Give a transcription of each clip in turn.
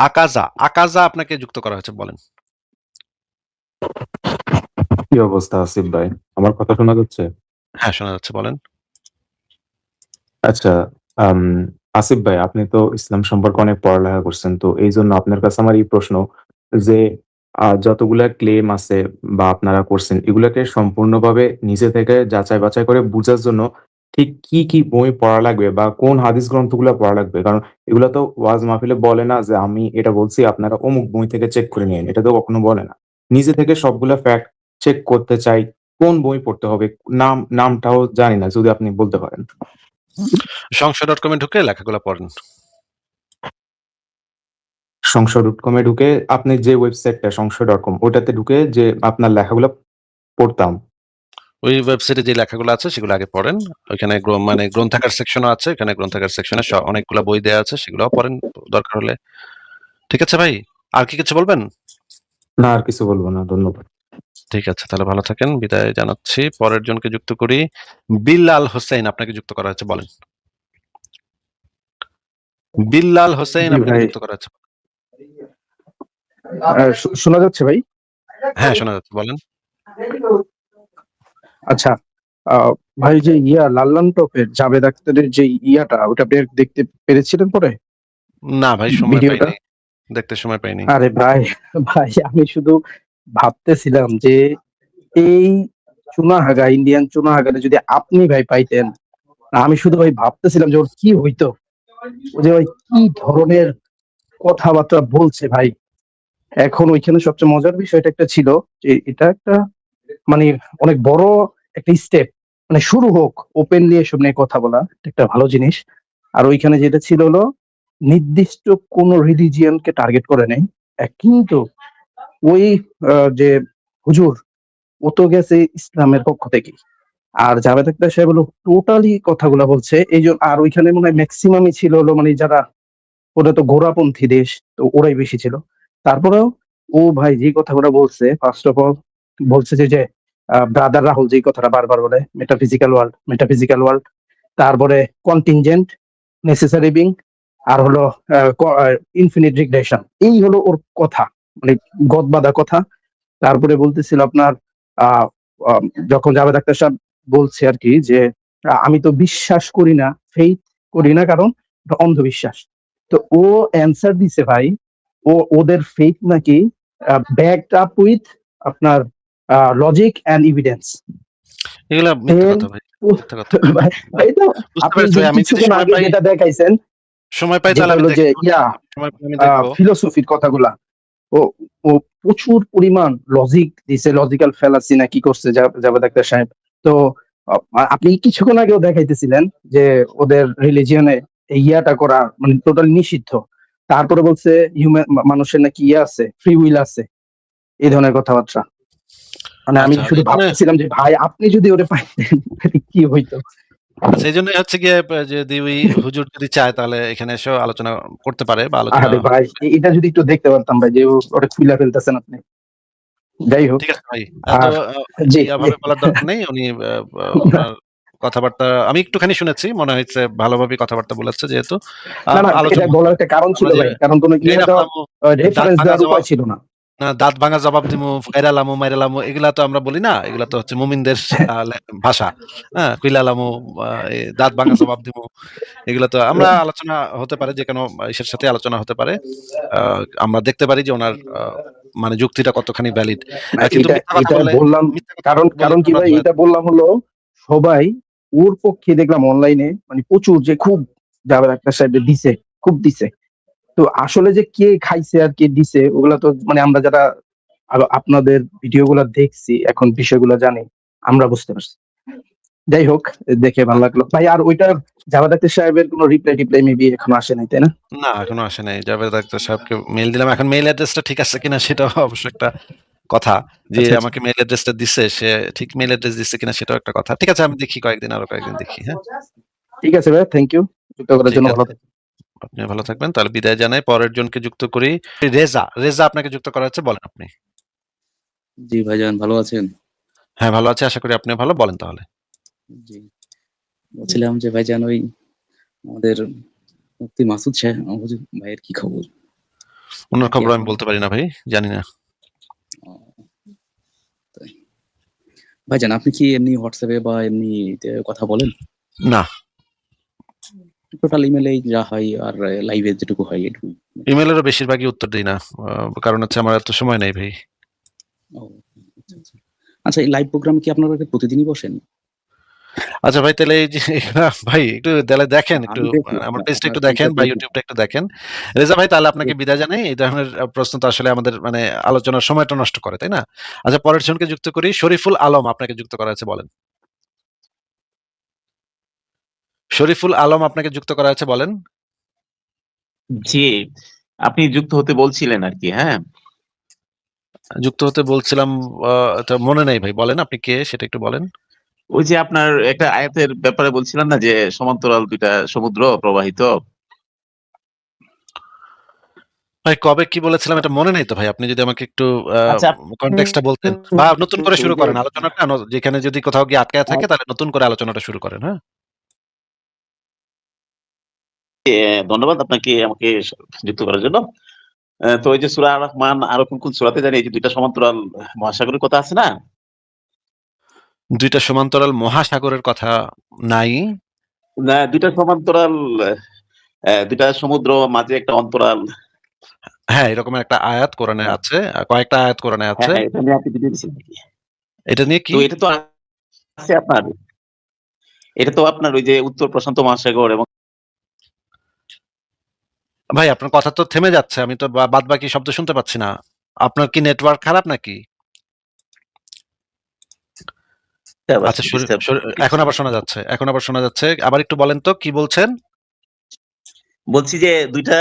আকাজা আকাজা আপনাকে যুক্ত করা হয়েছে বলেন। কি অবস্থা আসিফ ভাই? আমার কথা শোনা যাচ্ছে? হ্যাঁ শোনা যাচ্ছে বলেন। আচ্ছা আসিফ ভাই আপনি তো ইসলাম সম্পর্কে অনেক পড়ালেখা করছেন তো এই জন্য আপনার কাছে আমার এই প্রশ্ন যে আহ, যতগুলা ক্লেম আছে বা আপনারা করছেন এগুলাকে সম্পূর্ণভাবে নিজে থেকে যাচাই বাছাই করে বোঝার জন্য ঠিক কি কি বই পড়া লাগবে বা কোন হাদিস গ্রন্থগুলো পড়া লাগবে? কারণ এগুলা তো ওয়াজ মাহফিলে বলে না যে আমি এটা বলছি আপনারা অমুক বই থেকে চেক করে নিন। এটা তো কখনো বলে না। নিজে থেকে সবগুলা ফ্যাক্ট চেক করতে চাই কোন বই পড়তে হবে? নাম নামটাও জানি না যদি আপনি বলতে পারেন। সংশয় ডট কমে ঢুকে লেখাগুলো পড়েন। সংশয় ডট কমে ঢুকে আপনি যে ওয়েবসাইটটা কম ওটাতে ঢুকে যে আপনার লেখাগুলো পড়তাম ওই ওয়েবসাইটে যে লেখাগুলো আছে সেগুলো আগে পড়েন। ওইখানে মানে গ্রন্থাগার সেকশনও আছে। এখানে গ্রন্থাগার সেকশনে অনেকগুলো বই দেওয়া আছে সেগুলোও পড়েন দরকার হলে। ঠিক আছে ভাই? আর কি কিছু বলবেন? না আর কিছু বলব না ধন্যবাদ। ঠিক আছে তাহলে ভালো থাকেন বিদায় জানাচ্ছি। পরের জনকে যুক্ত করি। বিল্লাল হোসেন আপনাকে যুক্ত করা হচ্ছে বলেন। বিল্লাল হোসেন আপনাকে যুক্ত করা শো- শোনা যাচ্ছে ভাই? হ্যাঁ শোনা যাচ্ছে বলেন। আচ্ছা আহ, ভাই যে ইয়া লাল্লান টপের জাভেদ আখতারের যে ইয়াটা ওটা আপনি দেখতে পেরেছিলেন পরে? না ভাই সময় পাইনি। দেখতে সময় পাইনি। আরে ভাই ভাই আমি শুধু ভাবতেছিলাম যে এই চুনাহাগা ইন্ডিয়ান চুনাহাগারে যদি আপনি ভাই পাইতেন আমি শুধু ভাই ভাবতেছিলাম যে ওর কি হইতো? ও যে ভাই কি ধরনের কথাবার্তা বলছে ভাই? এখন ওইখানে সবচেয়ে মজার বিষয়টা একটা ছিল যে এটা একটা মানে অনেক বড় একটা স্টেপ মানে শুরু হোক ওপেনলি এসব নিয়ে কথা বলা, একটা ভালো জিনিস। আর ওইখানে যেটা ছিল হলো, নির্দিষ্ট কোন রিলিজিয়নকে টার্গেট করে নেই। কিন্তু ওই যে হুজুর, ও তো গেছে ইসলামের পক্ষ থেকে আর জাভেদ আখতার সাহেব হলো টোটালি কথাগুলো বলছে। এই জন্য আর ওইখানে মনে হয় ম্যাক্সিমামই ছিল হলো মানে যারা ওটা তো গোড়াপন্থী দেশ, তো ওরাই বেশি ছিল। তারপরেও, ও ভাই যে কথাগুলো বলছে ফার্স্ট অফ অল বলছে যে যে ব্রাদার রাহুল যে কথাটা বারবার বলে মেটাফিজিক্যাল ওয়ার্ল্ড মেটাফিজিক্যাল ওয়ার্ল্ড তারপরে কন্টিনজেন্ট নেসেসারি বিং আর হলো ইনফিনিট রিগ্রেশন এই হলো ওর কথা মানে গদবাদা কথা। তারপরে বলতেছিল আপনার যখন জাভেদ আক্তার সাহেব বলছে আর কি যে আমি তো বিশ্বাস করি না ফেইথ করি না, কারণ অন্ধবিশ্বাস। তো ও অ্যান্সার দিছে ভাই, ও, ওদের ফেইথ নাকি ব্যাকড আপ উইথ আপনার লজিক অ্যান্ড ইভিডেন্স এগুলা যেটা দেখাইছেন সময় পাই তাহলে যে ইয়া ফিলোসফির কথাগুলা। ও ও প্রচুর পরিমাণ লজিক দিছে লজিক্যাল ফেলাসি না কি করছে জাভেদ আক্তার সাহেব। তো আপনি কিছুক্ষণ আগেও দেখাইতেছিলেন যে ওদের রিলিজিয়নে ইয়াটা করা মানে টোটাল নিষিদ্ধ। তারপরে বলছে হিউম্যান মানুষের নাকি ইয়ে আছে ফ্রি উইল আছে এই ধরনের কথাবার্তা। মানে আমি আচ্ছা, শুধু এখানে- ভাবতেছিলাম যে ভাই আপনি যদি ওটা পাইতেন কি হইতো? সেই জন্য হচ্ছে গিয়ে যদি ওই হুজুর যদি চায় তাহলে এখানে এসেও আলোচনা করতে পারে বা আলোচনা ভাই এটা যদি একটু দেখতে পারতাম ভাই যে ওটা খুলে ফেলতেছেন আপনি। যাই হোক ঠিক আছে ভাই বলার দরকার নেই উনি কথাবার্তা আমি একটুখানি শুনেছি মনে হয়েছে ভালোভাবে কথাবার্তা বলেছে যেহেতু। আলোচনা বলার একটা কারণ ছিল ভাই কারণ কোনো রেফারেন্স দেওয়ার উপায় ছিল না। না, দাঁত ভাঙা জবাব দিমু ফাইরালামু মাইরালামু এগুলা তো আমরা বলি না এগুলা তো হচ্ছে মুমিনদের ভাষা। হ্যাঁ কুইলালামু দাঁত ভাঙা জবাব দিমু এগুলা তো আমরা আলোচনা হতে পারে যে কোনো ইসের সাথে আলোচনা হতে পারে। আমরা দেখতে পারি যে ওনার মানে যুক্তিটা কতখানি ভ্যালিড কিন্তু বললাম কারণ কারণ কি ভাই এটা বললাম হলো সবাই ওর পক্ষে দেখলাম অনলাইনে মানে প্রচুর যে খুব জাভেদ আক্তার সাহেব যে দিছে খুব দিছে। তো আসলে যে কে খাইছে আর কে দিছে ওগুলা তো মানে আমরা যারা আপনাদের ভিডিও গুলা দেখছি এখন বিষয়গুলো জানি আমরা বুঝতে পারছি। যাই হোক দেখে ভালো লাগল। ভাই আর ওইটার জাভেদ আক্তার সাহেবের কোনো রিপ্লাই টিপ্লাই মেবি এখনও আসে নাই তাই না? না এখনও আসে নাই। জাভেদ আক্তার সাহেবকে মেল দিলাম। এখন মেইল অ্যাড্রেসটা ঠিক আছে কিনা সেটা অবশ্য একটা কথা যে আচ্ছা, আচ্ছা। আমাকে মেইল অ্যাড্রেসটা দিছে সে ঠিক মেইল অ্যাড্রেস দিচ্ছে কিনা সেটাও একটা কথা। ঠিক আছে আমি দেখি কয়েকদিন আরও কয়েকদিন দেখি হ্যাঁ। ঠিক আছে ভাই থ্যাংক ইউ যুক্ত করার জন্য ভালো। আপনি ভালো থাকবেন। তাহলে বিদায় জানাই। পরের জনকে যুক্ত করি। রেজা রেজা আপনাকে যুক্ত করা হচ্ছে বলেন আপনি। জি ভাইজান ভালো আছেন? হ্যাঁ ভালো আছে। আশা করি আপনি ভালো। বলেন তাহলে। জি। বলছিলাম যে ভাইজান ওই আমাদের মুক্তি মাসুদ হুজুর ভাইয়ের কি খবর? ওনার খবর আমি বলতে পারি না ভাই জানি না। তাই। ভাইজান আপনি কি এমনি হোয়াটসঅ্যাপে বা এমনি কথা বলেন? না। টোটাল ইমেলে যা হয় আর লাইভে যেটুকু হয় ইমেলেরও বেশিরভাগই উত্তর দিই না কারণ হচ্ছে আমার এত সময় নেই ভাই। আচ্ছা, আচ্ছা। আচ্ছা এই লাইভ প্রোগ্রাম কি আপনারা প্রতিদিনই বসেন? আচ্ছা ভাই তাহলে ভাই একটু তাহলে দেখেন একটু আমার পেজটা একটু দেখেন বা ইউটিউবটা একটু দেখেন। রেজা ভাই তাহলে আপনাকে বিদায় জানাই এই ধরনের প্রশ্ন তো আসলে আমাদের মানে আলোচনার সময়টা নষ্ট করে তাই না? আচ্ছা পরের জনকে যুক্ত করি শরীফুল আলম আপনাকে যুক্ত করা আছে বলেন। শরীফুল আলম আপনাকে যুক্ত করা আছে বলেন। জি আপনি যুক্ত হতে বলছিলেন আর কি হ্যাঁ। যুক্ত হতে বলছিলাম মনে নেই ভাই বলেন আপনি কে সেটা একটু বলেন। ওই যে আপনার একটা আয়াতের ব্যাপারে বলছিলেন না যে সমান্তরাল দুইটা সমুদ্র প্রবাহিত? ভাই কবে কি বলেছিলাম এটা মনে নেই তো ভাই আপনি যদি আমাকে একটু আচ্ছা, কন্টেক্সটটা বলতেন। বা নতুন করে শুরু করেন আলোচনাটা যেখানে যদি কোথাও গিয়ে আটকায় থাকে তাহলে নতুন করে আলোচনাটা শুরু করেন হ্যাঁ। ধন্যবাদ আপনাকে আমাকে যুক্ত করার জন্য। তো ওই যে সুরা আর রহমান আরও কোন কোন সুরাতে জানি এই যে দুইটা সমান্তরাল মহাসাগরের কথা আছে না? দুইটা সমান্তরাল মহাসাগরের কথা নাই। না, দুইটা সমান্তরাল দুইটা সমুদ্র মাঝে একটা অন্তরাল। হ্যাঁ এরকম একটা আয়াত কোরআনে আছে কয়েকটা আয়াত কোরআনে হ্যাঁ আছে। হ্যাঁ? এটা নিয়ে কি? এটা তো আছে আপনার। এটা তো আপনার ওই যে উত্তর প্রশান্ত মহাসাগর এবং ভাই আপনার কথা তো থেমে যাচ্ছে আমি তো বাদ বাকি শব্দ শুনতে পাচ্ছি না। আপনার কি নেটওয়ার্ক খারাপ নাকি? আচ্ছা এখন আবার শোনা যাচ্ছে এখন আবার শোনা যাচ্ছে। আবার একটু বলেন তো কি বলছেন? বলছি যে দুইটা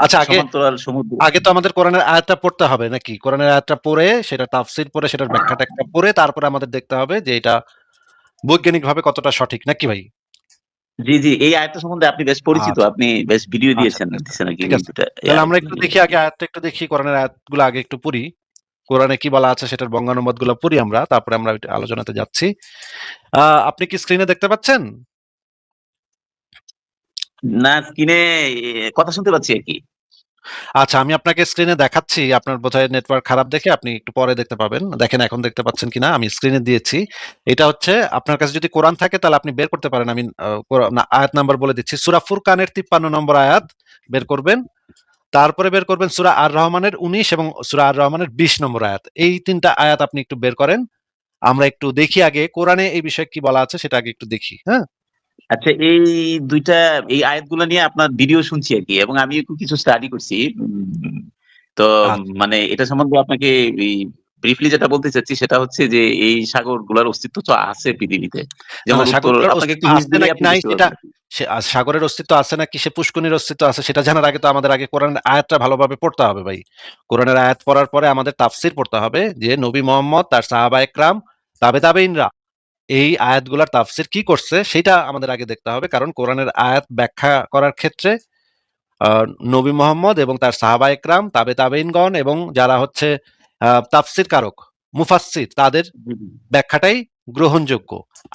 আচ্ছা, আগে- সমুদ্র। আগে তো আমাদের কোরআনের আয়াতটা পড়তে হবে নাকি? কোরআনের আয়াতটা পড়ে সেটা তাফসির পড়ে সেটার ব্যাখ্যা ট্যাখ্যা পড়ে তারপরে আমাদের দেখতে হবে যে এটা বৈজ্ঞানিক ভাবে কতটা সঠিক নাকি ভাই? জি জি এই আয়াতটা সম্বন্ধে আপনি বেশ পরিচিত আচ্ছা। আপনি বেশ ভিডিও আচ্ছা, দিয়েছেন নাকি তাহলে আমরা একটু দেখি আগে আয়াতটা একটু দেখি কোরআনের আয়াতগুলো আগে একটু পড়ি। কোরআনে কি বলা আছে সেটার বঙ্গানুবাদগুলো পড়ি আমরা তারপরে আমরা আলোচনাতে যাচ্ছি। আহ, আপনি কি স্ক্রিনে দেখতে পাচ্ছেন? না স্ক্রিনে কথা শুনতে পাচ্ছি আর কি। আচ্ছা আমি আপনাকে স্ক্রিনে দেখাচ্ছি। আপনার বোধহয় নেটওয়ার্ক খারাপ দেখে আপনি একটু পরে দেখতে পাবেন। দেখেন, এখন দেখতে পাচ্ছেন কিনা? আমি স্ক্রিনে দিয়েছি। এটা হচ্ছে, আপনার কাছে যদি কোরআন থাকে, তাহলে আপনি বের করতে পারেন। আমি আয়াত নাম্বার বলে দিচ্ছি। সুরা ফুরকানের তিপ্পান্ন নম্বর আয়াত বের করবেন। তারপরে বের করবেন সুরা আর রহমানের উনিশ এবং সুরা আর রহমানের বিশ নম্বর আয়াত। এই তিনটা আয়াত আপনি একটু বের করেন। আমরা একটু দেখি আগে কোরআনে এই বিষয়ে কি বলা আছে, সেটা আগে একটু দেখি হ্যাঁ? আচ্ছা এই দুইটা এই আয়াতগুলো নিয়ে আপনার ভিডিও শুনছি আর কি এবং আমি কিছু স্টাডি করছি তো আচ্ছা। মানে এটা সম্বন্ধে আপনাকে ব্রিফলি যেটা বলতে চাচ্ছি সেটা হচ্ছে যে এই সাগরগুলার অস্তিত্ব তো আছে পৃথিবীতে যেমন না, উত্তর- সাগরগুলোর আপনাকে একটু অস্তিত্ব হিন্ট দিলে আছে আপনি নাকি নাই বুঝতে সেটা- পারবেন। সে আ- সাগরের অস্তিত্ব আছে নাকি সে পুষ্কনির অস্তিত্ব আছে সেটা জানার আগে তো আমাদের আগে কোরআনের আয়াতটা ভালোভাবে পড়তে হবে ভাই কোরআনের আয়াত পড়ার পরে আমাদের তাফসির পড়তে হবে যে নবী মোহাম্মদ তার সাহাবা একরাম তাবে তাবেইনরা এই আয়াতগুলার তাফসির কি করছে সেটা আমাদের আগে দেখতে হবে কারণ কোরআনের আয়াত ব্যাখ্যা করার ক্ষেত্রে নবী মোহাম্মদ এবং তার সাহাবা একরাম তাবে তাবেইনগণ এবং যারা হচ্ছে তাফসির কারক মুফাসসির তাদের ব্যাখ্যাটাই গ্রহণযোগ্য।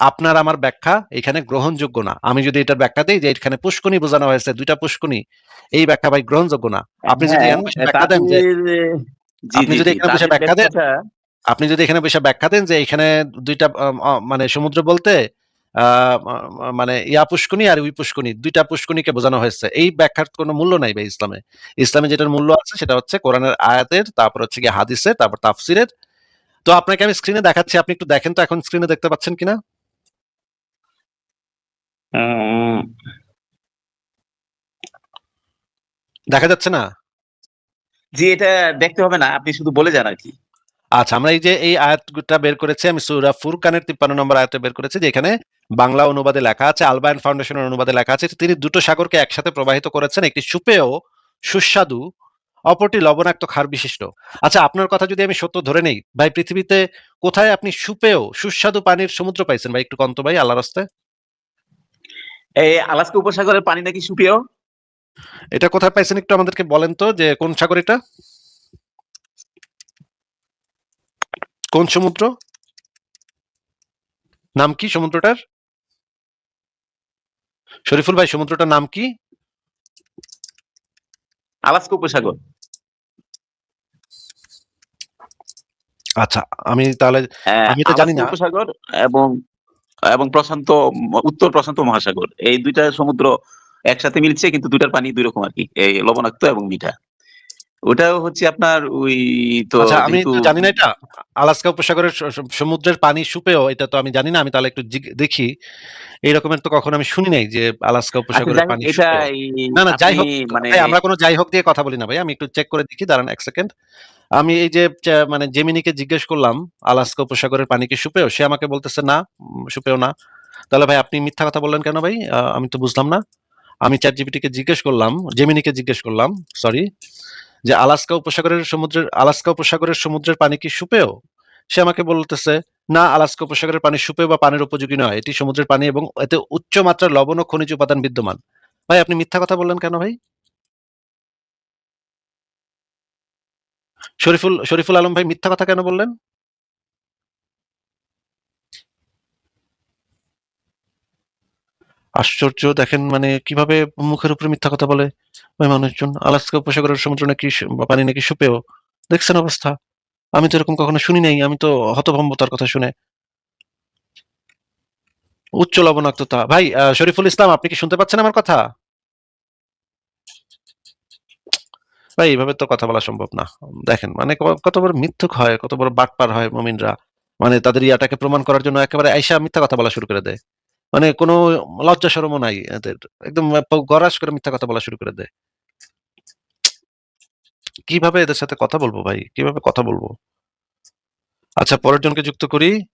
আপনার আমার ব্যাখ্যা এখানে গ্রহণযোগ্য না। আমি যদি এটার ব্যাখ্যা দিই যে এখানে পুষ্কনি বোঝানো হয়েছে দুইটা পুষ্কনি এই ব্যাখ্যা ভাই গ্রহণযোগ্য না। আপনি যদি হ্যাঁ, ব্যাখ্যা দেন যে আপনি যদি এখানে বসে ব্যাখ্যা দেন, আপনি যদি এখানে বসে ব্যাখ্যা দেন যে এখানে দুইটা মানে সমুদ্র বলতে মানে ইয়া পুষ্কনি আর উই পুষ্কনি দুইটা পুষ্কনিকে বোঝানো হয়েছে। এই ব্যাখ্যার কোনো মূল্য নাই ভাই ইসলামে। ইসলামে যেটার মূল্য আছে সেটা হচ্ছে কোরআনের আয়াতের, তারপর হচ্ছে গিয়ে হাদিসের, তারপর তাফসিরের। তো আপনাকে আমি স্ক্রিনে দেখাচ্ছি, আপনি একটু দেখেন তো এখন স্ক্রিনে দেখতে পাচ্ছেন কিনা? দেখা যাচ্ছে না? জি, এটা দেখতে হবে না, আপনি শুধু বলে যান আর কি। আচ্ছা আমরা এই যে এই আয়াতটা বের করেছি আমি সুরা ফুরকানের তিপ্পান্ন নম্বর আয়াতটা বের করেছি যেখানে বাংলা অনুবাদে লেখা আছে আলবায়ন ফাউন্ডেশনের অনুবাদে লেখা আছে তিনি দুটো সাগরকে একসাথে প্রবাহিত করেছেন একটি সুপেয় সুস্বাদু অপরটি লবণাক্ত ক্ষার বিশিষ্ট। আচ্ছা আপনার কথা যদি আমি সত্য ধরে নেই ভাই পৃথিবীতে কোথায় আপনি সুপেয় সুস্বাদু পানির সমুদ্র পাইছেন? ভাই একটু কন্ত ভাই আল্লাহ রাস্তায় এই আলাস্কা উপসাগরের পানি নাকি সুপেয়? এটা কোথায় পাইছেন একটু আমাদেরকে বলেন তো যে কোন সাগর এটা? কোন সমুদ্র? নাম কি সমুদ্রটার? শরীফুল ভাই সমুদ্রটার নাম কি? আলাস্কা উপসাগর। আচ্ছা আমি তাহলে আমি তো জানি না। উপসাগর এবং এবং প্রশান্ত উত্তর প্রশান্ত মহাসাগর। এই দুইটা সমুদ্র একসাথে মিলছে কিন্তু দুইটার পানি দুই রকম আর কি। এই লবণাক্ত এবং মিঠা। ওটাও হচ্ছে আপনার ওই তো আচ্ছা আমি জানি না এটা। আলাস্কা উপসাগরের সমুদ্রের পানি সুপেয় এটা তো আমি জানি না আমি তাহলে একটু দেখি। এই রকমের তো কখনো আমি শুনি নাই যে আলাস্কা আচ্ছা, উপসাগরের পানি না না যাই হোক মানে আমরা কোনো যাই হোক দিয়ে কথা বলি না ভাই আমি একটু চেক করে দেখি দাঁড়ান এক সেকেন্ড আমি এই যে মানে জেমিনিকে জিজ্ঞেস করলাম আলাস্কা উপসাগরের পানি কি সুপেয় সে আমাকে বলতেছে না সুপেয় না। তাহলে ভাই আপনি মিথ্যা কথা বললেন কেন ভাই? আমি তো বুঝলাম না। আমি চ্যাট জিপিটিকে জিজ্ঞেস করলাম জেমিনিকে জিজ্ঞেস করলাম সরি যে আলাস্কা উপসাগরের সমুদ্রের, আলাস্কা উপসাগরের সমুদ্রের পানি কি সুপেয়? সে আমাকে বলতেছে, না, আলাস্কা উপসাগরের পানি সুপেয় বা পানির উপযোগী নয়। এটি সমুদ্রের পানি এবং এতে উচ্চ মাত্রার লবণ ও খনিজ উপাদান বিদ্যমান। ভাই, আপনি মিথ্যা কথা বললেন কেন ভাই? শরীফুল শরীফুল আলম ভাই, মিথ্যা কথা কেন বললেন? আশ্চর্য দেখেন মানে কীভাবে মুখের উপরে মিথ্যা কথা বলে ওই মানুষজন। আলাস্কা উপসাগরের সমুদ্র নাকি পানি নাকি সুপেয়। দেখছেন অবস্থা? আমি তো এরকম কখনো শুনি নাই, আমি তো হতভম্ব তার কথা শুনে। উচ্চ লবণাক্ততা। ভাই শরীফুল ইসলাম, আপনি কি শুনতে পাচ্ছেন আমার কথা? ভাই এইভাবে তো কথা বলা সম্ভব না। দেখেন মানে কত বড় মিথ্যুক হয়, কত বড় বাটপার হয় মমিনরা। মানে তাদের ইয়াটাকে প্রমাণ করার জন্য একেবারে আইসা মিথ্যা কথা বলা শুরু করে দেয়। মানে কোনো লজ্জা সরমও নাই এদের। একদম গরাস করে মিথ্যা কথা বলা শুরু করে দেয়। কীভাবে এদের সাথে কথা বলব ভাই? কীভাবে কথা বলব? আচ্ছা পরের জনকে যুক্ত করি।